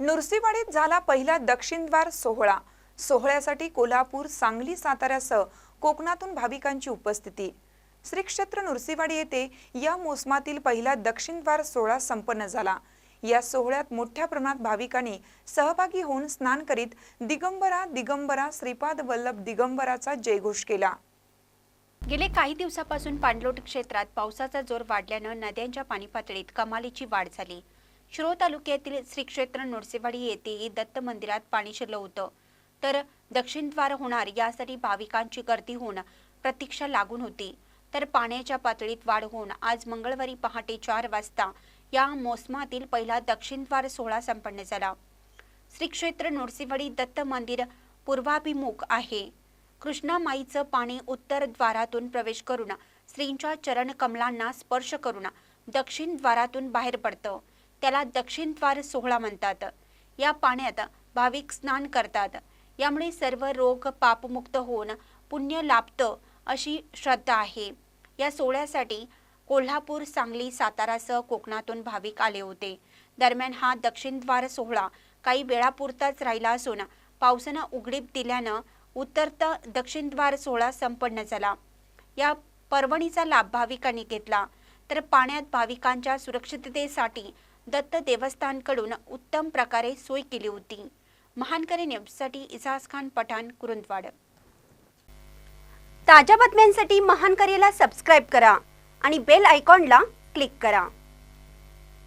नुरसीवाडीत झाला पहिला दक्षिणद्वार सोहळा. सोहळ्यासाठी कोल्हापूर सांगली साताऱ्यासह कोकणातून भाविकांची उपस्थिती. श्री क्षेत्र नुरसीवाडी येथे या मोसमातील पहिला दक्षिणद्वार सोहळा संपन्न झाला. या सोहळ्यात मोठ्या प्रमाणात भाविकांनी सहभागी होऊन स्नान करीत दिगंबरा दिगंबरा श्रीपाद वल्लभ दिगंबराचा जयघोष केला. गेले काही दिवसापासून पाणलोट क्षेत्रात पावसाचा जोर वाढल्यानं नद्यांच्या पाणी पातळीत कमालीची वाढ झाली. शिरोळ तालुक्यातील श्री क्षेत्र नरसेवाडी येथेही दत्त मंदिरात पाणी शिरलं होतं. तर दक्षिणद्वार होणार यासाठी भाविकांची गर्दी होऊन प्रतीक्षा लागून होती. तर पाण्याच्या पातळीत वाढ होऊन आज मंगळवारी पहाटे चार वाजता या मोसमातील पहिला दक्षिणद्वार सोहळा संपन्न झाला. श्री क्षेत्र नरसिंहवाडी दत्त मंदिर पूर्वाभिमुख आहे. कृष्णामाईचं पाणी उत्तर द्वारातून प्रवेश करून श्रींच्या चरण कमलांना स्पर्श करून दक्षिण द्वारातून बाहेर पडतं. त्याला दक्षिण द्वार सोहळा म्हणतात. या पाण्यात भाविक स्नान करतात. यामुळे सर्व रोग पापमुक्त होऊन पुण्य लाभतं अशी श्रद्धा आहे. या सोहळ्यासाठी कोल्हापूर सांगली सातारासह कोकणातून भाविक आले होते. दरम्यान हा दक्षिण द्वार सोहळा काही वेळापुरताच राहिला असून पावसानं उघडीप दिल्यानं उत्तरत दक्षिण द्वार सोहळा संपन्न झाला. या पर्वणीचा लाभ भाविकांनी घेतला. तर पाण्यात भाविकांच्या सुरक्षिततेसाठी दत्त देवस्थानकडून उत्तम प्रकारे सोय केली होती. महानकरी न्यूजसाठी इजाज खान पठाण कुरुंदवाड. ताज्या बातम्यांसाठी महानकरीला सबस्क्राईब करा आणि बेल आयकॉनला क्लिक करा.